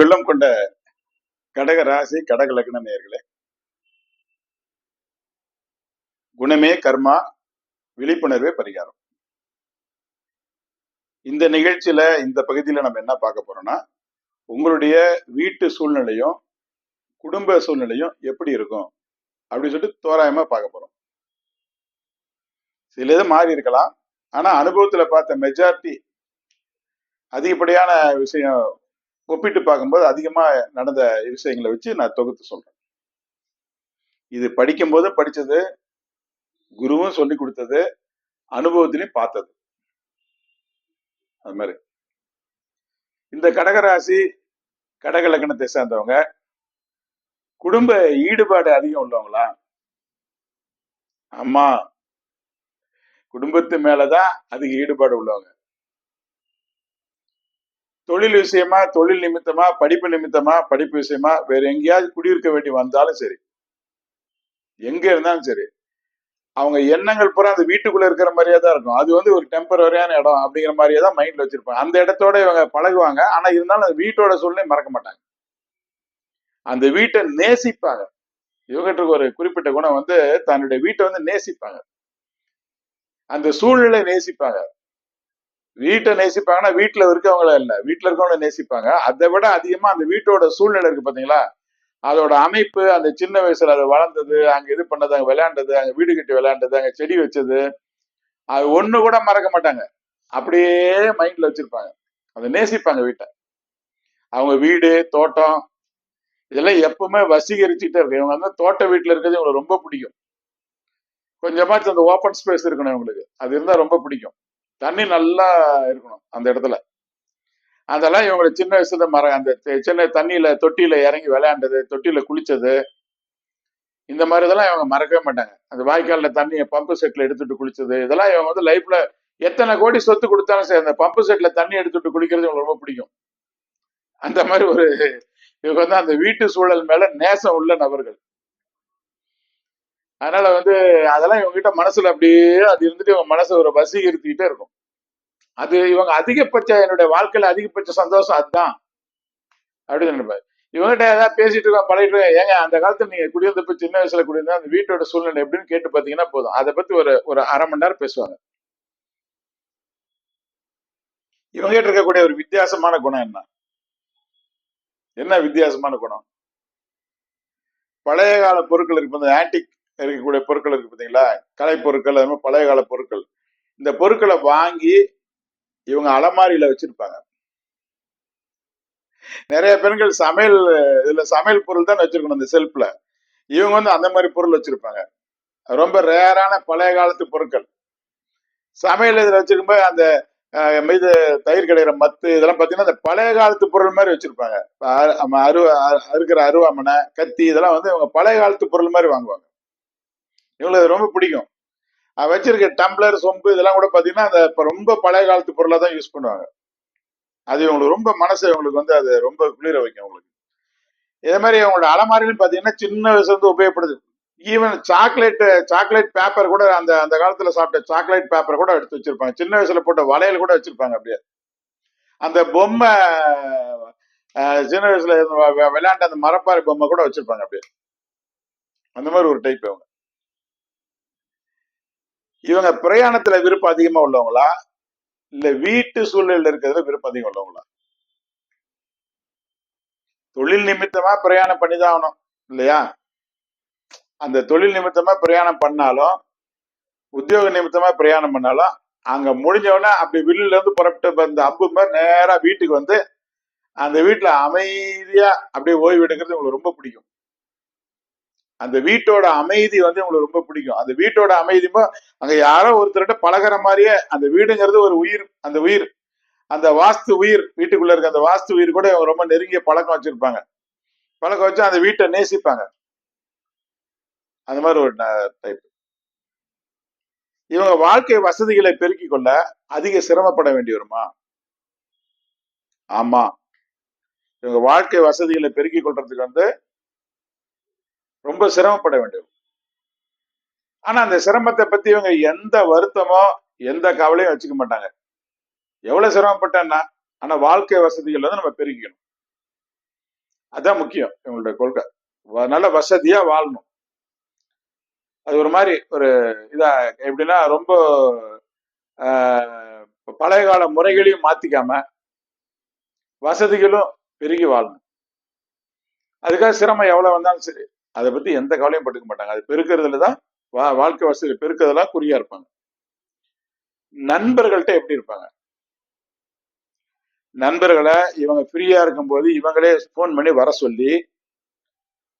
வெள்ளம் கொண்ட கடக ராசி கடக லக்ன நேர்களே குணமே கர்மா விழிப்புணர்வே பரிகாரம். இந்த நிகழ்ச்சியில இந்த பகுதியில நம்ம என்ன பார்க்க போறோம்னா உங்களுடைய வீட்டு சூழ்நிலையும் குடும்ப சூழ்நிலையும் எப்படி இருக்கும்? அப்படின்னு சொல்லிட்டு தோராயமா பார்க்க போறோம். சில இது மாறி இருக்கலாம். ஆனா அனுபவத்துல பார்த்த மெஜாரிட்டி அதிகப்படியான விஷயம் ஒப்பிட்டு பார்க்கும்போது அதிகமா நடந்த விஷயங்களை வச்சு நான் தொகுத்து சொல்றேன். இது படிக்கும்போது படிச்சது குருவும் சொல்லி கொடுத்தது அனுபவத்திலையும் பார்த்தது. அது மாதிரி. இந்த கடகராசி கடக லக்னத்தை சேர்ந்தவங்க குடும்ப ஈடுபாடு அதிகம் உள்ளவங்களா? ஆமா. குடும்பத்து மேலதான் அதிக ஈடுபாடு உள்ளவங்க. தொழில் விஷயமா தொழில் நிமித்தமா படிப்பு நிமித்தமா படிப்பு விஷயமா வேற எங்கேயாவது குடியிருக்க வேண்டி வந்தாலும் சரி எங்க இருந்தாலும் சரி அவங்க எண்ணங்கள் பூரா அந்த வீட்டுக்குள்ள இருக்கிற மாதிரியே தான் இருக்கும். அது வந்து ஒரு டெம்பரரியான இடம் அப்படிங்கிற மாதிரியே தான் மைண்ட்ல வச்சிருப்பாங்க. அந்த இடத்தோட இவங்க பழகுவாங்க. ஆனா இருந்தாலும் அந்த வீட்டோட சூழ்நிலை மறக்க மாட்டாங்க. அந்த வீட்டை நேசிப்பாங்க. இவங்கிட்ட ஒரு குறிப்பிட்ட குணம் வந்து தன்னுடைய வீட்டை வந்து நேசிப்பாங்க. அந்த சூழ்நிலை நேசிப்பாங்க. வீட்டை நேசிப்பாங்கன்னா வீட்டுல இருக்கவங்கள இல்ல. வீட்டுல இருக்கவங்கள நேசிப்பாங்க. அதை விட அதிகமா அந்த வீட்டோட சூழ்நிலை இருக்கு பாத்தீங்களா? அதோட அமைப்பு அந்த சின்ன வயசுல அது வளர்ந்தது அங்க இது பண்ணது அங்க விளையாண்டது அங்க வீடு கட்டி விளையாண்டது அங்க செடி வச்சது. அது ஒண்ணு கூட மறக்க மாட்டாங்க. அப்படியே மைண்ட்ல வச்சிருப்பாங்க. அதை நேசிப்பாங்க வீட்டை. அவங்க வீடு தோட்டம் இதெல்லாம் எப்பவுமே வசீகரிச்சுட்டே இருக்கு. இவங்க வந்து தோட்ட வீட்டுல இருக்கிறது இவங்களுக்கு ரொம்ப பிடிக்கும். கொஞ்சமாச்சும் அந்த ஓப்பன் ஸ்பேஸ் இருக்கணும் இவங்களுக்கு. அது இருந்தா ரொம்ப பிடிக்கும். தண்ணி நல்லா இருக்கணும் அந்த இடத்துல. அதெல்லாம் இவங்களை சின்ன வயசுல மர அந்த சின்ன தண்ணியில தொட்டியில இறங்கி விளையாண்டது தொட்டியில குளிச்சது. இந்த மாதிரி இதெல்லாம் இவங்க மறக்கவே மாட்டாங்க. அந்த வாய்க்காலில் தண்ணியை பம்பு செட்ல எடுத்துட்டு குளிச்சது. இதெல்லாம் இவங்க வந்து லைஃப்ல எத்தனை கோடி சொத்து கொடுத்தாலும் சரி அந்த பம்பு செட்ல தண்ணி எடுத்துட்டு குளிக்கிறது இவங்களுக்கு ரொம்ப பிடிக்கும். அந்த மாதிரி ஒரு இவங்க வந்து அந்த வீட்டு சூழல் மேல நேசம் உள்ள நபர்கள். அதனால வந்து அதெல்லாம் இவங்க கிட்ட மனசுல அப்படியே அது இருந்துட்டு இவங்க மனசை ஒரு வசீகரித்துக்கிட்டே இருக்கும். அது இவங்க அதிகபட்ச என்னுடைய வாழ்க்கையில அதிகபட்ச சந்தோஷம் அதுதான். அப்படின்னு நினைப்பாரு. இவங்ககிட்ட ஏதாவது பேசிட்டு இருக்கோம் பழகிட்டு இருக்கோம் ஏங்க அந்த காலத்துல நீங்க குடியிருந்தப்ப சின்ன வயசுல குடியிருந்தா அந்த வீட்டோட சூழ்நிலை எப்படின்னு கேட்டு பாத்தீங்கன்னா போதும். அதை பத்தி ஒரு ஒரு அரை மணி நேரம் பேசுவாங்க. இவங்ககிட்ட இருக்கக்கூடிய ஒரு வித்தியாசமான குணம் என்ன? என்ன வித்தியாசமான குணம்? பழைய கால பொருட்கள் இருக்கு ஆன்டிக் இருக்கக்கூடிய பொருட்கள் இருக்கு பார்த்தீங்களா கலை பொருட்கள் அது மாதிரி பழைய கால பொருட்கள். இந்த பொருட்களை வாங்கி இவங்க அலமாரியில வச்சிருப்பாங்க. நிறைய பெண்கள் சமையல் இதுல சமையல் பொருள் தான் வச்சிருக்கணும் இந்த செல்ஃப்ல. இவங்க வந்து அந்த மாதிரி பொருள் வச்சிருப்பாங்க. ரொம்ப ரேரான பழைய காலத்து பொருட்கள். சமையல் இதில் வச்சிருக்கும்போது அந்த இது தயிர் கிடைக்கிற மத்து இதெல்லாம் பார்த்தீங்கன்னா அந்த பழைய காலத்து பொருள் மாதிரி வச்சிருப்பாங்க. இப்ப அரு- நம்ம அறுக்கிற அருவாமனை கத்தி இதெல்லாம் வந்து இவங்க பழைய காலத்து பொருள் மாதிரி வாங்குவாங்க. இவங்களுக்கு ரொம்ப பிடிக்கும். அது வச்சிருக்க டம்ளர் சொம்பு இதெல்லாம் கூட பார்த்தீங்கன்னா அந்த இப்போ ரொம்ப பழைய காலத்து பொருளாக தான் யூஸ் பண்ணுவாங்க. அது இவங்களுக்கு ரொம்ப மனசு இவங்களுக்கு வந்து அது ரொம்ப குளிர வைக்கும் அவங்களுக்கு இதே மாதிரி அவங்களோட அலமாரிலும் பார்த்தீங்கன்னா சின்ன வயசுலேருந்து உபயோகப்படுது. ஈவன் சாக்லேட்டு சாக்லேட் பேப்பர் கூட அந்த அந்த காலத்தில் சாப்பிட்ட சாக்லேட் பேப்பர் கூட எடுத்து வச்சிருப்பாங்க. சின்ன வயசுல போட்ட வளையல் கூட வச்சிருப்பாங்க அப்படியே. அந்த பொம்மை சின்ன வயசுல விளையாண்ட அந்த மரப்பாறை பொம்மை கூட வச்சிருப்பாங்க அப்படியே. அந்த மாதிரி ஒரு டைப் அவங்க இவங்க பிரயாணத்துல விருப்பம் அதிகமா உள்ளவங்களா? இல்ல வீட்டு சூழ்நிலையில இருக்கிறதுல விருப்பம் அதிகம் உள்ளவங்களா? தொழில் நிமித்தமா பிரயாணம் பண்ணிதான் ஆகணும் இல்லையா? அந்த தொழில் நிமித்தமா பிரயாணம் பண்ணாலும் உத்தியோக நிமித்தமா பிரயாணம் பண்ணாலும் அங்க முடிஞ்சவொடனே அப்படி வில்லுல இருந்து புறப்பட்டு வந்த அம்பு மாதிரி நேரா வீட்டுக்கு வந்து அந்த வீட்டுல அமைதியா அப்படியே ஓய்வு எடுக்கிறது உங்களுக்கு ரொம்ப பிடிக்கும். அந்த வீட்டோட அமைதி வந்து உங்களுக்கு ரொம்ப பிடிக்கும். அந்த வீட்டோட அமைதியுமோ அங்க யாரோ ஒருத்தர்கிட்ட பழகிற மாதிரியே அந்த வீடுங்கிறது ஒரு உயிர் அந்த உயிர். அந்த வாஸ்து உயிர் வீட்டுக்குள்ள இருக்க அந்த வாஸ்து உயிர் கூட ரொம்ப நெருங்கிய பழக்கம் வச்சிருப்பாங்க. பழக்கம் வச்சு அந்த வீட்டை நேசிப்பாங்க. அந்த மாதிரி ஒரு டைப் இவங்க வாழ்க்கை வசதிகளை பெருக்கிக் கொள்ள அதிக சிரமப்பட வேண்டி வருமா? ஆமா. இவங்க வாழ்க்கை வசதிகளை பெருக்கிக் கொள்றதுக்கு வந்து ரொம்ப சிரமப்பட வேண்டும். ஆனா அந்த சிரமத்தை பத்தி இவங்க எந்த வருத்தமோ எந்த கவலையும் வச்சுக்க மாட்டாங்க. எவ்வளவு சிரமப்பட்டேன்னா ஆனா வாழ்க்கை வசதிகள் வந்து நம்ம பெருக்கிக்கணும். அதான் முக்கியம் இவங்களுடைய கொள்கை. வ- நல்ல வசதியா வாழணும். அது ஒரு மாதிரி ஒரு இதா எப்படின்னா ரொம்ப ஆஹ், பழைய கால முறைகளையும் மாத்திக்காம வசதிகளும் பெருகி வாழணும். அதுக்காக சிரமம் எவ்வளவு வந்தாலும் சரி அதை பத்தி எந்த கவலையும் பட்டுக்க மாட்டாங்க. அது பெருக்கிறதுல தான் வா- வாழ்க்கை வசதி பெருக்கிறதுலாம் குறியா இருப்பாங்க. நண்பர்கள்ட்ட எப்படி இருப்பாங்க? நண்பர்களை இவங்க ஃப்ரீயா இருக்கும்போது இவங்களே ஃபோன் பண்ணி வர சொல்லி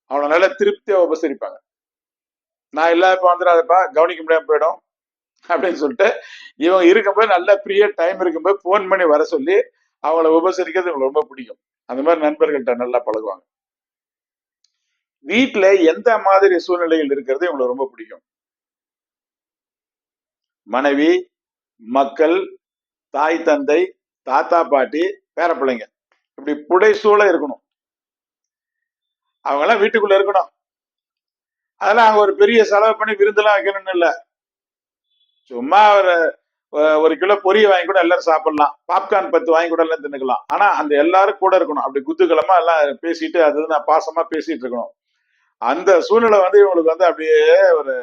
அவனை நல்லா திருப்தியா உபசரிப்பாங்க. நான் இல்லாதப்ப வந்துடாதப்பா கவனிக்க முடியாம போயிடும் அப்படின்னு சொல்லிட்டு இவங்க இருக்கும்போது நல்ல ஃப்ரீயா டைம் இருக்கும்போது ஃபோன் பண்ணி வர சொல்லி அவங்கள உபசரிக்கிறது இவங்களுக்கு ரொம்ப பிடிக்கும். அந்த மாதிரி நண்பர்கள்ட்ட நல்லா பழகுவாங்க. வீட்டுல எந்த மாதிரி சூழ்நிலையில் இருக்கிறது இவங்களுக்கு ரொம்ப பிடிக்கும். மனைவி மக்கள் தாய் தந்தை தாத்தா பாட்டி பேர பிள்ளைங்க. இப்படி புடைசூழ இருக்கணும். அவங்க எல்லாம் வீட்டுக்குள்ள இருக்கணும். அதெல்லாம் அங்க ஒரு பெரிய செலவு பண்ணி விருந்தெல்லாம் வைக்கணும்னு இல்ல. சும்மா ஒரு ஒரு கிலோ பொரிய வாங்கி கூட எல்லாரும் சாப்பிடலாம். பாப்கார்ன் பத்து வாங்கி கூட எல்லாம் தின்னுக்கலாம். ஆனா அந்த எல்லாரும் கூட இருக்கணும். அப்படி குத்துக்கலமா எல்லாம் பேசிட்டு அது நான் பாசமா பேசிட்டு இருக்கணும். அந்த சூழ்நிலை வந்து இவங்களுக்கு வந்து அப்படியே ஒரு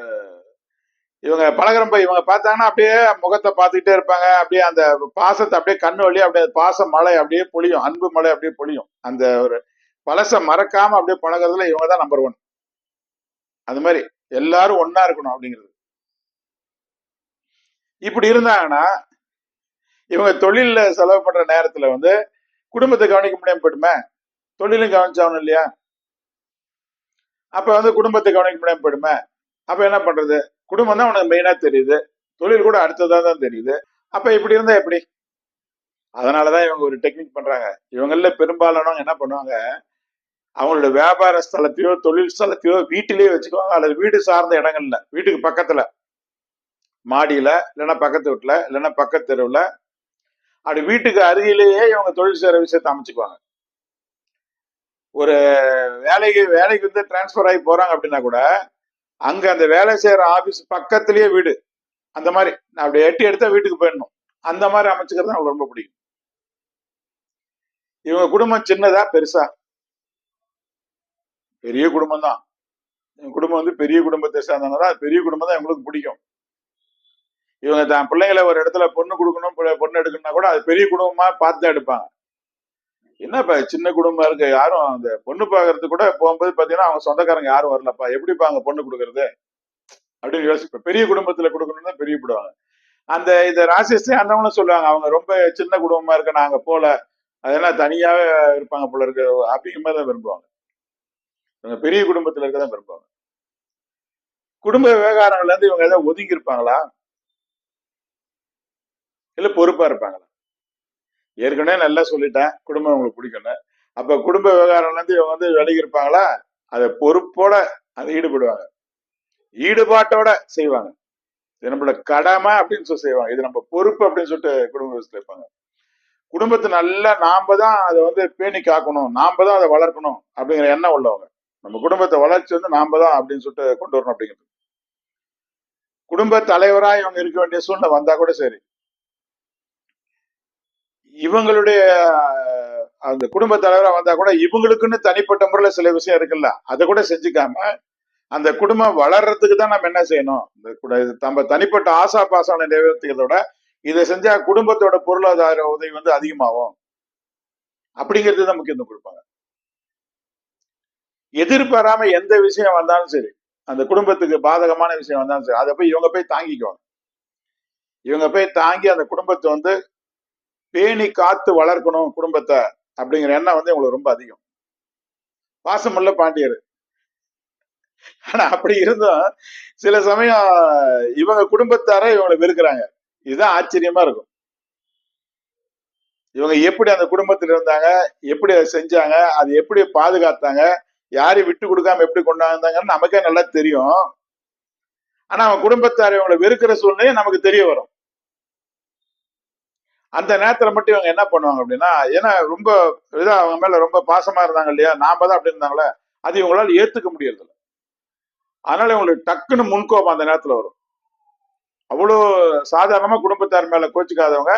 இவங்க பழகிறப்ப இவங்க பார்த்தாங்கன்னா அப்படியே முகத்தை பார்த்துக்கிட்டே இருப்பாங்க. அப்படியே அந்த பாசத்தை அப்படியே கண்ணு வழியா அப்படியே பாச மழை அப்படியே பொழியும். அன்பு மழை அப்படியே பொழியும். அந்த ஒரு பழச மறக்காம அப்படியே பழகிறதுல இவங்க தான் நம்பர் ஒன் அது மாதிரி எல்லாரும் ஒன்னா இருக்கணும் அப்படிங்கிறது. இப்படி இருந்தாங்கன்னா இவங்க தொழிலில் செலவு பண்ற நேரத்துல வந்து குடும்பத்தை கவனிக்க முடியாம போயிடுமே தொழிலும் கவனிச்சாகணும் இல்லையா? அப்ப வந்து குடும்பத்தை கவனிக்க முடியாம போயிடுமே. அப்ப என்ன பண்றது? குடும்பம் தான் உனக்கு மெயினா தெரியுது. தொழில் கூட அடுத்ததா தான் தெரியுது. அப்ப இப்படி இருந்தா எப்படி? அதனாலதான் இவங்க ஒரு டெக்னிக் பண்றாங்க. இவங்கள பெரும்பாலானவங்க என்ன பண்ணுவாங்க? அவங்களோட வியாபார ஸ்தலத்தையோ தொழில் ஸ்தலத்தையோ வீட்டிலேயே வச்சுக்குவாங்க. அல்லது வீடு சார்ந்த இடங்கள்ல வீட்டுக்கு பக்கத்துல. மாடியில இல்லைன்னா பக்கத்து வீட்டுல இல்லைன்னா பக்கத்து தெருவுல. அப்படி வீட்டுக்கு அருகிலேயே இவங்க தொழில் செய்யற விஷயத்தை அமைச்சுக்குவாங்க. ஒரு வேலைக்கு வேலைக்கு வந்து டிரான்ஸ்ஃபர் ஆகி போறாங்க அப்படின்னா கூட அங்க அந்த வேலை செய்யற ஆபீஸ் பக்கத்துலயே வீடு. அந்த மாதிரி நான் அப்படி எட்டி எடுத்தா வீட்டுக்கு போயிடணும். அந்த மாதிரி அமைச்சுக்கிறது அவங்களுக்கு ரொம்ப பிடிக்கும். இவங்க குடும்பம் சின்னதா பெருசா. பெரிய குடும்பம் தான். இவங்க குடும்பம் வந்து பெரிய குடும்பத்தை சேர்ந்தவங்க தான். பெரிய குடும்பம் தான் இவங்களுக்கு பிடிக்கும். இவங்க தான் பிள்ளைங்களை ஒரு இடத்துல பொண்ணு கொடுக்கணும் பொண்ணு எடுக்கணும்னா கூட அது பெரிய குடும்பமா பார்த்து தான் எடுப்பாங்க. என்ன இப்ப சின்ன குடும்பம் இருக்க? யாரும் அந்த பொண்ணு பார்க்கறதுக்கு கூட போகும்போது பாத்தீங்கன்னா அவங்க சொந்தக்காரங்க யாரும் வரலப்பா. எப்படிப்பா அங்க பொண்ணு கொடுக்கறது? அப்படின்னு யோசிப்பேன். பெரிய குடும்பத்துல கொடுக்கணும்னு பெரிய போடுவாங்க அந்த இந்த ராசிஸ்டே அந்தவங்களும் சொல்லுவாங்க அவங்க ரொம்ப சின்ன குடும்பமா இருக்க நாங்க போல. அதெல்லாம் தனியாவே இருப்பாங்க போல இருக்கு. அப்படிங்கிற மாதிரி தான் விரும்புவாங்க. இவங்க பெரிய குடும்பத்துல இருக்க தான் விரும்புவாங்க. குடும்ப விவகாரங்கள்ல இருந்து இவங்க ஏதாவது ஒதுங்கி இருப்பாங்களா இல்ல பொறுப்பா இருப்பாங்களா? ஏற்கனவே நல்லா சொல்லிட்டேன். குடும்பம் உங்களுக்கு பிடிக்கும்னு. அப்ப குடும்ப விவகாரம்ல இருந்து இவங்க வந்து விலகி இருப்பாங்களா? அதை பொறுப்போட அதை ஈடுபடுவாங்க. ஈடுபாட்டோட செய்வாங்க. இது நம்மளோட கடமை அப்படின்னு சொல்லி செய்வாங்க. இது நம்ம பொறுப்பு அப்படின்னு சொல்லிட்டு குடும்ப விவசாயத்தில் இருப்பாங்க குடும்பத்தை நல்லா நாம தான் அதை வந்து பேணி காக்கணும். நாம தான் அதை வளர்க்கணும் அப்படிங்கிற எண்ணம் உள்ளவங்க. நம்ம குடும்பத்தை வளர்ச்சி வந்து நாம தான் அப்படின்னு சொல்லிட்டு கொண்டு வரணும் அப்படிங்கிறது. குடும்ப தலைவரா இவங்க இருக்க வேண்டிய சூழ்நிலை வந்தா கூட சரி. இவங்களுடைய அந்த குடும்ப தலைவரா வந்தா கூட இவங்களுக்குன்னு தனிப்பட்ட முறையில சில விஷயம் இருக்குல்ல அதை கூட செஞ்சுக்காம அந்த குடும்பம் வளர்றதுக்கு தான் நம்ம என்ன செய்யணும்? இந்த கூட- நம்ம தனிப்பட்ட ஆசா பாசான நிறைவேற்றுகிறதோட இதை செஞ்சா குடும்பத்தோட பொருளாதார உதவி வந்து அதிகமாகும். அப்படிங்கிறது தான் முக்கியத்துவம் கொடுப்பாங்க. எதிர்பாராம எந்த விஷயம் வந்தாலும் சரி அந்த குடும்பத்துக்கு பாதகமான விஷயம் வந்தாலும் சரி அதை போய் இவங்க போய் தாங்கிக்குவாங்க. இவங்க போய் தாங்கி அந்த குடும்பத்தை வந்து பேணி காத்து வளர்க்கணும் குடும்பத்தை அப்படிங்கிற எண்ணம் வந்து இவங்களுக்கு ரொம்ப அதிகம். பாசமுள்ள பாண்டியர். ஆனா அப்படி இருந்தும் சில சமயம் இவங்க குடும்பத்தார இவங்களை வெறுக்கிறாங்க. இதுதான் ஆச்சரியமா இருக்கும். இவங்க எப்படி அந்த குடும்பத்துல இருந்தாங்க எப்படி அதை செஞ்சாங்க அது எப்படி பாதுகாத்தாங்க யாரையும் விட்டு கொடுக்காம எப்படி கொண்டாந்தாங்கன்னு நமக்கே நல்லா தெரியும். ஆனா அவன் குடும்பத்தார் இவங்களை வெறுக்கிற சூழ்நிலை நமக்கு தெரிய வரும். அந்த நேரத்துல மட்டும் இவங்க என்ன பண்ணுவாங்க அப்படின்னா ஏன்னா ரொம்ப இதா அவங்க மேல ரொம்ப பாசமா இருந்தாங்க இல்லையா? நாம தான் அப்படி இருந்தாங்களே? அது இவங்களால ஏத்துக்க முடியறதில்ல. அதனால இவங்களுக்கு டக்குன்னு முன்கோபம் அந்த நேரத்துல வரும். அவ்வளோ சாதாரணமா குடும்பத்தார் மேல கோச்சிக்காதவங்க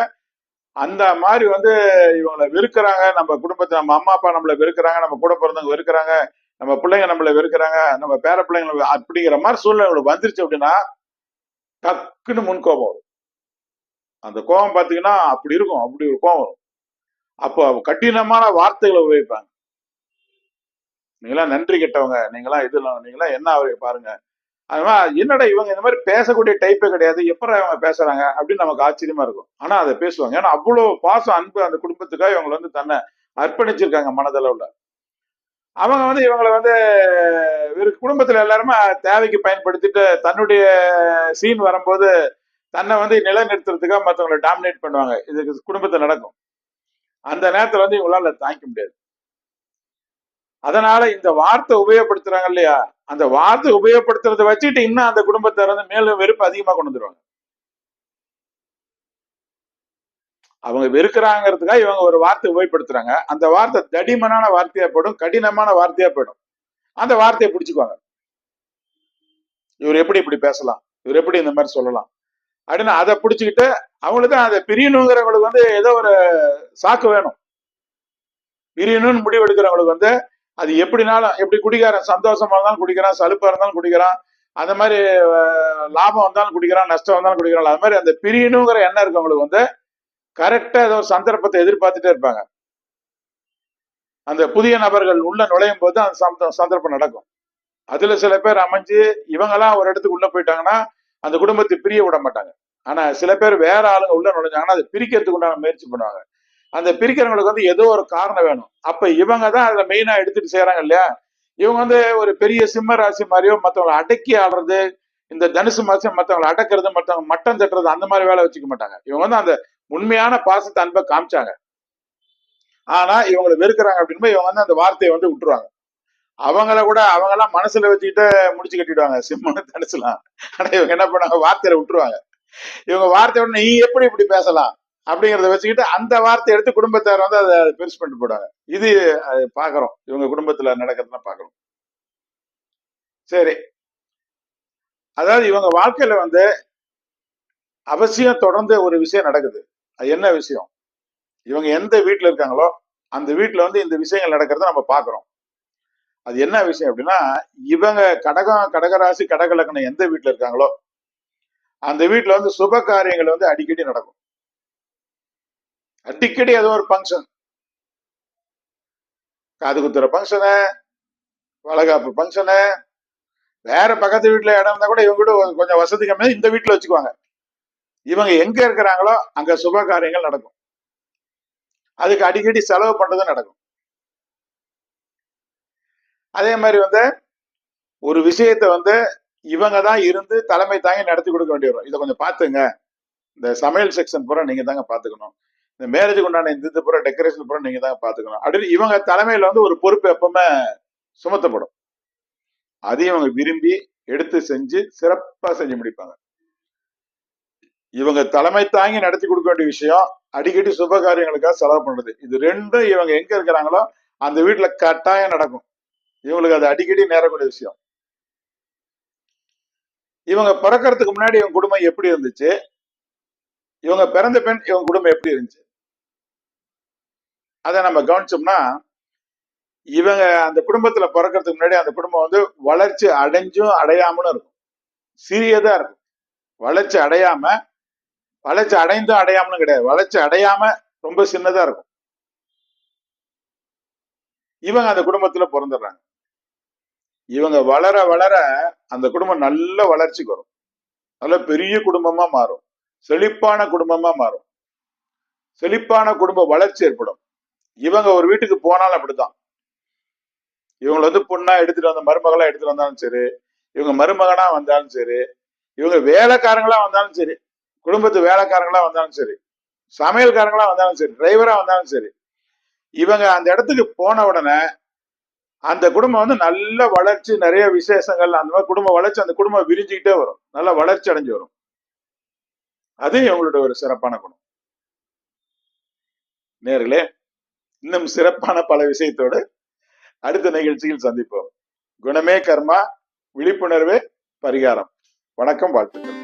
அந்த மாதிரி வந்து இவங்களை வெறுக்கிறாங்க. நம்ம குடும்பத்தை நம்ம அம்மா அப்பா நம்மளை வெறுக்கிறாங்க. நம்ம கூட பிறந்தவங்க வெறுக்கிறாங்க. நம்ம பிள்ளைங்க நம்மளை வெறுக்கிறாங்க. நம்ம பேர பிள்ளைங்களை அப்படிங்கிற மாதிரி சூழ்நிலை வந்துருச்சு அப்படின்னா டக்குன்னு முன்கோபம் வரும். அந்த கோபம் பார்த்தீங்கன்னா அப்படி இருக்கும் அப்படி ஒரு கோபம் வரும். அப்போ கடினமான வார்த்தைகளை உபயோகிப்பாங்க. நீங்களாம் நன்றி கெட்டவங்க நீங்களாம் இதெல்லாம் நீங்களாம் என்ன அவரை பாருங்க. அதுமா என்னடா இவங்க இந்த மாதிரி பேசக்கூடிய டைப்பே கிடையாது எப்பறம் அவங்க பேசுறாங்க அப்படின்னு நமக்கு ஆச்சரியமா இருக்கும். ஆனா அதை பேசுவாங்க. ஏன்னா அவ்வளவு பாசம் அன்பு அந்த குடும்பத்துக்காக இவங்களை வந்து தன்னை அர்ப்பணிச்சிருக்காங்க மனதளவுல. அவங்க வந்து இவங்களை வந்து குடும்பத்துல எல்லாருமே தேவைக்கு பயன்படுத்திட்டு தன்னுடைய சீன் வரும்போது தன்னை வந்து நிலைநிறுத்துறதுக்காக மற்றவங்களை டாமினேட் பண்ணுவாங்க. இதுக்கு குடும்பத்தில் நடக்கும். அந்த நேரத்துல வந்து இவங்களால தாங்கிக்க முடியாது. அதனால இந்த வார்த்தை உபயோகப்படுத்துறாங்க இல்லையா? அந்த வார்த்தை உபயோகப்படுத்துறதை வச்சுட்டு இன்னும் அந்த குடும்பத்தை வந்து மேலும் வெறுப்பு அதிகமா கொண்டு வந்துருவாங்க. அவங்க வெறுக்கிறாங்கிறதுக்காக இவங்க ஒரு வார்த்தை உபயோகப்படுத்துறாங்க. அந்த வார்த்தை தடிமனான வார்த்தையா போயிடும் கடினமான வார்த்தையா போயிடும். அந்த வார்த்தையை பிடிச்சுக்குவாங்க. இவர் எப்படி இப்படி பேசலாம்? இவர் எப்படி இந்த மாதிரி சொல்லலாம்? அப்படின்னு அதை பிடிச்சுக்கிட்டு அவங்களுக்கு அதை பிரியணுங்கிறவங்களுக்கு வந்து ஏதோ ஒரு சாக்கு வேணும். பிரியணும்னு முடிவு எடுக்கிறவங்களுக்கு வந்து அது எப்படினாலும் எப்படி குடிக்காரன் சந்தோஷமா இருந்தாலும் குடிக்கிறான் சலுப்பா இருந்தாலும் குடிக்கிறான் அந்த மாதிரி லாபம் வந்தாலும் குடிக்கிறான் நஷ்டம் வந்தாலும் குடிக்கிறான் அது மாதிரி அந்த பிரியணுங்கிற எண்ணம் இருக்கவங்களுக்கு வந்து கரெக்டா ஏதோ ஒரு சந்தர்ப்பத்தை எதிர்பார்த்துட்டே இருப்பாங்க. அந்த புதிய நபர்கள் உள்ள நுழையும் போது அந்த சந்தர்ப்பம் நடக்கும். அதுல சில பேர் அமைஞ்சு இவங்கெல்லாம் ஒரு இடத்துக்கு உள்ள போயிட்டாங்கன்னா அந்த குடும்பத்தை பிரிய விட மாட்டாங்க. ஆனா சில பேர் வேற ஆளுங்க உள்ள நுழைஞ்சாங்கன்னா அதை பிரிக்கிறதுக்கு உண்டான முயற்சி பண்ணுவாங்க. அந்த பிரிக்கிறவங்களுக்கு வந்து ஏதோ ஒரு காரணம் வேணும். அப்ப இவங்க தான் அதுல மெயினா எடுத்துட்டு செய்யறாங்க இல்லையா? இவங்க வந்து ஒரு பெரிய சிம்ம ராசி மாதிரியோ மற்றவங்களை அடக்கி ஆடுறது இந்த தனுசு மாசம் மற்றவங்களை அடக்கிறது மற்றவங்க மட்டம் தட்டுறது அந்த மாதிரி வேலை வச்சுக்க மாட்டாங்க. இவங்க வந்து அந்த உண்மையான பாசத்தை அன்பை காமிச்சாங்க. ஆனா இவங்களை வெறுக்கிறாங்க அப்படின்னு இவங்க வந்து அந்த வார்த்தையை வந்து விட்டுருவாங்க. அவங்கள கூட அவங்க எல்லாம் மனசுல வச்சுக்கிட்டு முடிச்சு கட்டிடுவாங்க. சிம்மனை தனுசுலாம் ஆனா இவங்க என்ன பண்ணுவாங்க? வார்த்தையில விட்டுருவாங்க. இவங்க வார்த்தை உடனே நீ எப்படி இப்படி பேசலாம்? அப்படிங்கறத வச்சுக்கிட்டு அந்த வார்த்தை எடுத்து குடும்பத்தார் வந்து அதை பெருசு பண்ணிட்டு போடுவாங்க இது பாக்குறோம். இவங்க குடும்பத்துல நடக்கிறதுலாம் பாக்குறோம். சரி. அதாவது இவங்க வாழ்க்கையில வந்து அவசியம் தொடர்ந்து ஒரு விஷயம் நடக்குது. அது என்ன விஷயம்? இவங்க எந்த வீட்டுல இருக்காங்களோ அந்த வீட்டுல வந்து இந்த விஷயங்கள் நடக்கிறத நம்ம பாக்குறோம். அது என்ன விஷயம் அப்படின்னா இவங்க கடகம் கடகராசி கடகலக்கணம் எந்த வீட்டுல இருக்காங்களோ அந்த வீட்டுல வந்து சுப காரியங்கள் வந்து அடிக்கடி நடக்கும். அடிக்கடி ஏதோ ஒரு ஃபங்க்ஷன் காது குத்துற ஃபங்க்ஷனு வளகாப்பு ஃபங்க்ஷனு வேற பக்கத்து வீட்டுல இடம் இருந்தா கூட இவங்க கூட கொஞ்சம் வசதி கம்மியா இந்த வீட்டுல வச்சுக்குவாங்க. இவங்க எங்க இருக்கிறாங்களோ அங்க சுப காரியங்கள் நடக்கும். அதுக்கு அடிக்கடி செலவு பண்றதும் நடக்கும். அதே மாதிரி வந்து ஒரு விஷயத்த வந்து இவங்க தான் இருந்து தலைமை தாங்கி நடத்தி கொடுக்க வேண்டி வரும் இதை கொஞ்சம் பார்த்துங்க. இந்த சமையல் செக்ஷன் பூரா நீங்க தாங்க பார்த்துக்கணும். இந்த மேரேஜுக்கு உண்டான இந்த இது பூரா டெக்கரேஷன் பூரா நீங்க தாங்க பார்த்துக்கணும். அப்படின்னு இவங்க தலைமையில வந்து ஒரு பொறுப்பு எப்பவுமே சுமத்தப்படும். அதையும் இவங்க விரும்பி எடுத்து செஞ்சு சிறப்பா செஞ்சு முடிப்பாங்க. இவங்க தலைமை தாங்கி நடத்தி கொடுக்க வேண்டிய விஷயம் அடிக்கடி சுப காரியங்களுக்காக செலவு பண்றது. இது ரெண்டும் இவங்க எங்க இருக்கிறாங்களோ அந்த வீட்டுல கட்டாயம் நடக்கும். இவங்களுக்கு அது அடிக்கடி நேரக்கூடிய விஷயம். இவங்க பிறக்கிறதுக்கு முன்னாடி இவங்க குடும்பம் எப்படி இருந்துச்சு? இவங்க பிறந்த பெண் இவங்க குடும்பம் எப்படி இருந்துச்சு? அதை நம்ம கவனிச்சோம்னா இவங்க அந்த குடும்பத்துல பிறக்கறதுக்கு முன்னாடி அந்த குடும்பம் வந்து வளர்ச்சி அடைஞ்சும் அடையாமலும் இருக்கும். சிறியதா இருக்கும். வளர்ச்சி அடையாம வளர்ச்சி அடைந்தும் அடையாமலும் கிடையாது. வளர்ச்சி அடையாம ரொம்ப சின்னதா இருக்கும். இவங்க அந்த குடும்பத்துல பிறந்துடுறாங்க. இவங்க வளர வளர அந்த குடும்பம் நல்ல வளர்ச்சிக்கு வரும். நல்ல பெரிய குடும்பமா மாறும். செழிப்பான குடும்பமா மாறும். செழிப்பான குடும்ப வளர்ச்சி ஏற்படும். இவங்க ஒரு வீட்டுக்கு போனாலும் அப்படித்தான். இவங்களை வந்து பொண்ணா எடுத்துட்டு வந்த மருமகளா எடுத்துட்டு வந்தாலும் சரி இவங்க மருமகனா வந்தாலும் சரி இவங்க வேலைக்காரங்களா வந்தாலும் சரி குடும்பத்து வேலைக்காரங்களா வந்தாலும் சரி சமையல்காரங்களா வந்தாலும் சரி டிரைவரா வந்தாலும் சரி இவங்க அந்த இடத்துக்கு போன உடனே அந்த குடும்பம் வந்து நல்ல வளர்ச்சி நிறைய விசேஷங்கள் அந்த மாதிரி குடும்ப வளர்ச்சி அந்த குடும்பம் விரிஞ்சுக்கிட்டே வரும். நல்லா வளர்ச்சி அடைஞ்சு வரும். அது இவங்களோட ஒரு சிறப்பான குணம். நேர்களே இன்னும் சிறப்பான பல விஷயத்தோடு அடுத்த நிகழ்ச்சியில் சந்திப்போம். குணமே கர்மா விழிப்புணர்வே பரிகாரம். வணக்கம் வாழ்த்துக்கள்.